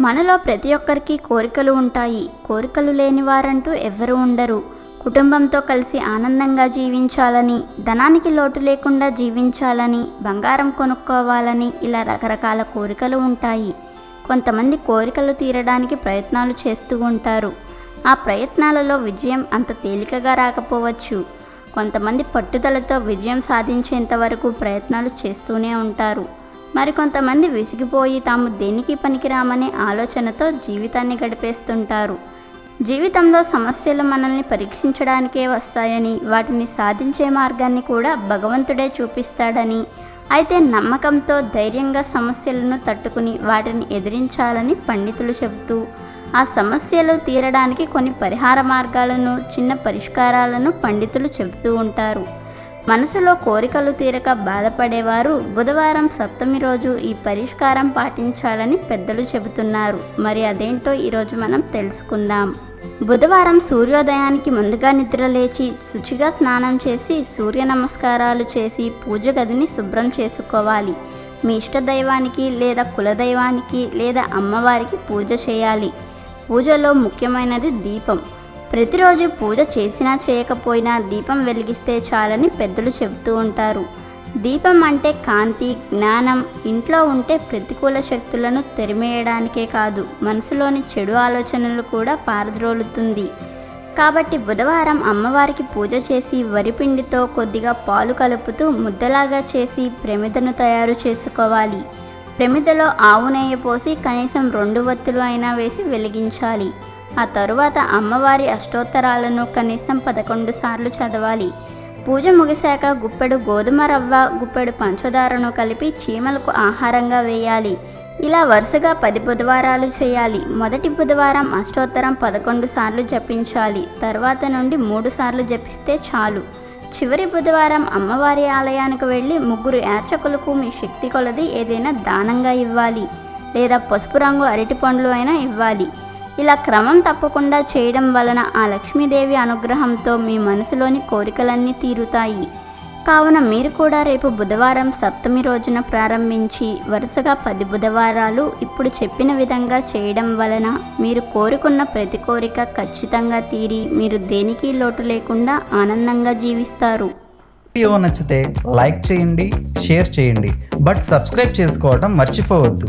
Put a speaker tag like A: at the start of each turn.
A: మనలో ప్రతి ఒక్కరికి కోరికలు ఉంటాయి. కోరికలు లేని వారంటూ ఎవ్వరూ ఉండరు. కుటుంబంతో కలిసి ఆనందంగా జీవించాలని ధనానికి లోటు లేకుండా జీవించాలని బంగారం కొనుక్కోవాలని ఇలా రకరకాల కోరికలు ఉంటాయి. కొంతమంది కోరికలు తీరడానికి ప్రయత్నాలు చేస్తూ ఉంటారు. ఆ ప్రయత్నాలలో విజయం అంత తేలికగా రాకపోవచ్చు. కొంతమంది పట్టుదలతో విజయం సాధించేంత వరకు ప్రయత్నాలు చేస్తూనే ఉంటారు. మరికొంతమంది విసిగిపోయి తాము దేనికి పనికిరామనే ఆలోచనతో జీవితాన్ని గడిపేస్తుంటారు. జీవితంలో సమస్యలు మనల్ని పరీక్షించడానికే వస్తాయని వాటిని సాధించే మార్గాన్ని కూడా భగవంతుడే చూపిస్తాడని అయితే నమ్మకంతో ధైర్యంగా సమస్యలను తట్టుకుని వాటిని ఎదిరించాలని పండితులు చెబుతూ ఆ సమస్యలు తీరడానికి కొన్ని పరిహార మార్గాలను చిన్న పరిష్కారాలను పండితులు చెబుతూ ఉంటారు. మనసులో కోరికలు తీరక బాధపడేవారు బుధవారం సప్తమి రోజు ఈ పరిష్కారం పాటించాలని పెద్దలు చెబుతున్నారు. మరి అదేంటో ఈరోజు మనం తెలుసుకుందాం. బుధవారం సూర్యోదయానికి ముందుగా నిద్ర లేచి శుచిగా స్నానం చేసి సూర్య నమస్కారాలు చేసి పూజ గదిని శుభ్రం చేసుకోవాలి. మీ ఇష్ట దైవానికి లేదా కులదైవానికి లేదా అమ్మవారికి పూజ చేయాలి. పూజలో ముఖ్యమైనది దీపం. ప్రతిరోజు పూజ చేసినా చేయకపోయినా దీపం వెలిగిస్తే చాలని పెద్దలు చెబుతూ ఉంటారు. దీపం అంటే కాంతి జ్ఞానం ఇంట్లో ఉంటే ప్రతికూల శక్తులను తెరిమేయడానికే కాదు మనసులోని చెడు ఆలోచనలు కూడా పారద్రోలుతుంది. కాబట్టి బుధవారం అమ్మవారికి పూజ చేసి వరిపిండితో కొద్దిగా పాలు కలుపుతూ ముద్దలాగా చేసి ప్రమిదను తయారు చేసుకోవాలి. ప్రమిదలో ఆవు నెయ్యి పోసి కనీసం రెండు వత్తులు అయినా వేసి వెలిగించాలి. ఆ తరువాత అమ్మవారి అష్టోత్తరాలను కనీసం పదకొండు సార్లు చదవాలి. పూజ ముగిశాక గుప్పెడు గోధుమ రవ్వ గుప్పెడు పంచదారను కలిపి చీమలకు ఆహారంగా వేయాలి. ఇలా వరుసగా పది బుధవారాలు చేయాలి. మొదటి బుధవారం అష్టోత్తరం పదకొండు సార్లు జపించాలి. తర్వాత నుండి మూడు సార్లు జపిస్తే చాలు. చివరి బుధవారం అమ్మవారి ఆలయానికి వెళ్ళి ముగ్గురు యాచకులకు మీ శక్తి కొలది ఏదైనా దానంగా ఇవ్వాలి. లేదా పసుపు రంగు అరటి పండ్లు అయినా ఇవ్వాలి. ఇలా క్రమం తప్పకుండా చేయడం వలన ఆ లక్ష్మీదేవి అనుగ్రహంతో మీ మనసులోని కోరికలన్నీ తీరుతాయి. కావున మీరు కూడా రేపు బుధవారం సప్తమి రోజున ప్రారంభించి వరుసగా పది బుధవారాలు ఇప్పుడు చెప్పిన విధంగా చేయడం వలన మీరు కోరుకున్న ప్రతి కోరిక ఖచ్చితంగా తీరి మీరు దేనికి లోటు లేకుండా ఆనందంగా జీవిస్తారు.
B: వీడియో నచ్చితే లైక్ చేయండి షేర్ చేయండి. బట్ సబ్స్క్రైబ్ చేసుకోవడం మర్చిపోవద్దు.